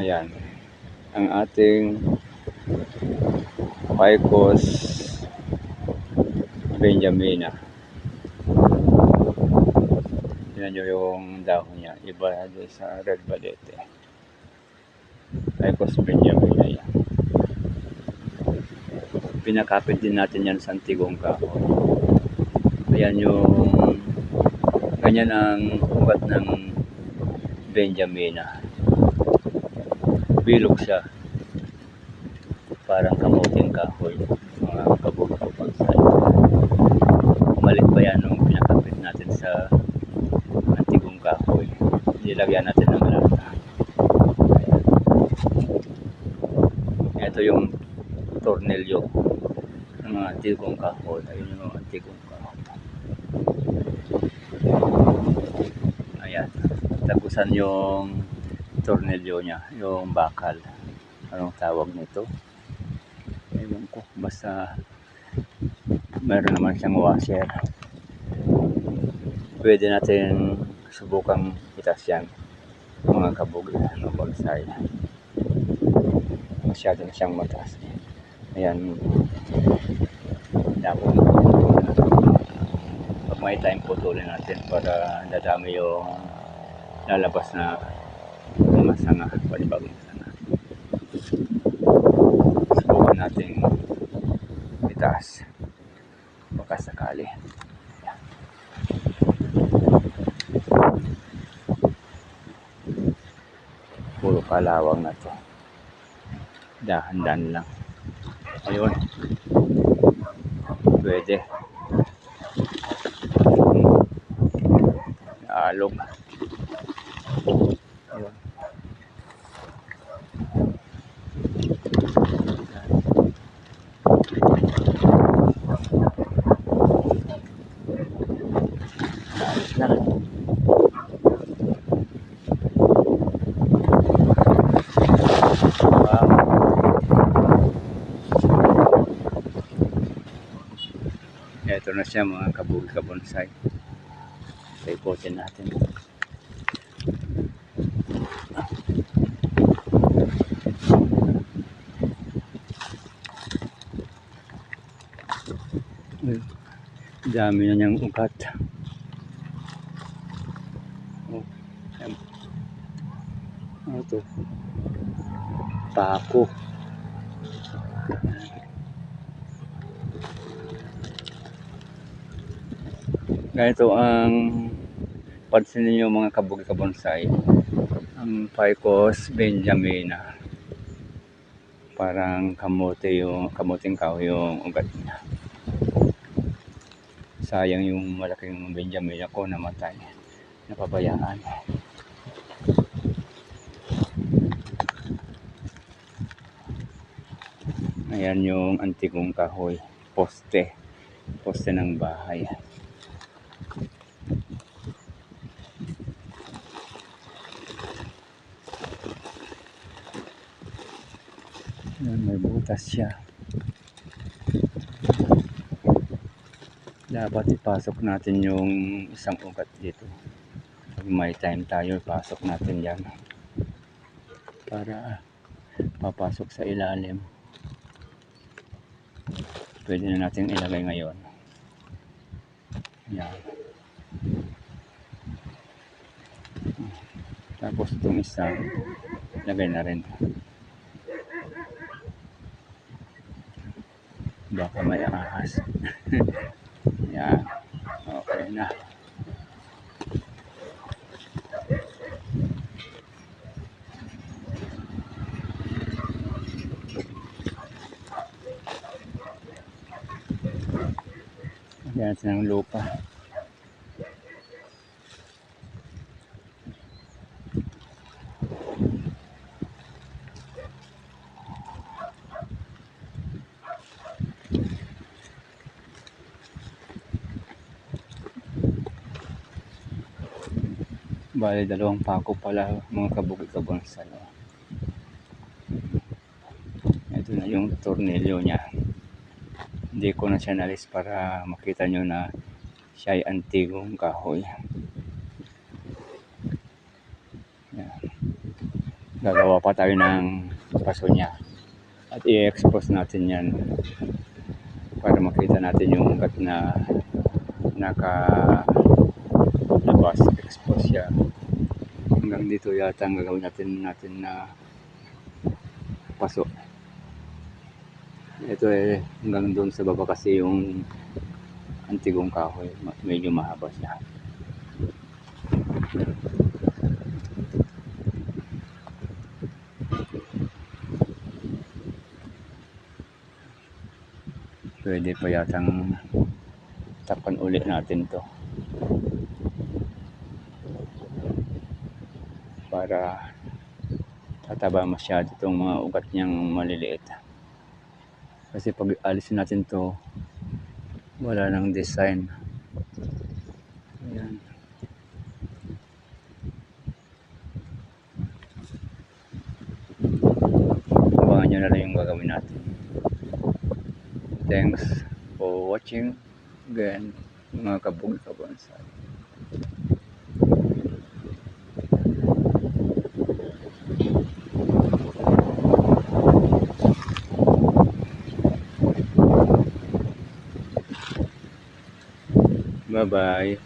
Ayan. Ang ating Picos Benjamina. Yan nyo yung dahon niya. Iba doon sa Red Balete. Picos Benjamina yan. Pinakapit din natin yan sa Antigong Kahoy. Ayan yung ganyan ang ugat ng Benjamina. Bilog siya. Parang kamuting kahoy. Mga kabog-kabog sa Malit pa yan nung pinakapit natin sa antigong kahoy. Nilagyan natin ng lata. Ito yung tornilyo ng mga antigong kahoy. Ayun yung antigong kahoy. Ayan. Tagusan yung tornilyo niya, yung bakal. Anong tawag nito? Ewan ko. Basta meron naman siyang washer. Pwede natin subukang itas yan. Mga kabog ng bonsai. Masyado na siyang mataas. Ayan. Dapat pag may time putulin natin para dadami yung lalabas na mga sanga, panibagong sanga. Subukan natin itaas. Baka sakali. Yan. Puro kalawang na to. Dahan-dahan lang. Ayun. Pwede. Alog. Ayun. Ayos na. Wow. Ito na siya mga kabul kabonsai. Ikutin natin. Dami na niyang ugat. Oh. Ano to? Pako. Ganito ang pansin ninyo mga kabog kabonsai. Ang Picos Benjamina. Parang kamote yung kamuting kahoy yung ugat niya. Sayang yung malaking Benjamina ko namatay. Napabayaan. Ayan yung antigong kahoy. Poste. Poste ng bahay. Ayan, may butas siya. Dapat ipasok natin yung isang ugat dito. Pag may time tayo, ipasok natin yan. Para papasok sa ilalim. Pwede na natin ilagay ngayon. Yan. Tapos itong isa, lagay na rin. Baka may ahas. Yan. Okay na. Lagyan natin ng lupa. Bali, dalawang pako pala mga kabukid kabonsal. oh. Ito na yung tornilyo niya. Hindi ko na siya nalis para makita nyo na siya ay antigong kahoy. Yan. gagawa pa tayo ng paso niya at i-expose natin yan para makita natin yung ugat na naka labas expose siya hanggang dito yata ang gagawin natin natin na paso ito eh hanggang doon sa baba kasi yung antigong kahoy medyo mahaba siya. Pwede pa yatang tapan ulit natin to para tataba masyado itong mga ugat niyang maliliit. Kasi pag alisin natin to wala nang design. Ayan. abangan nyo na lang yung gagawin natin. Thanks for watching. Again mga kabog kabonsai Bye.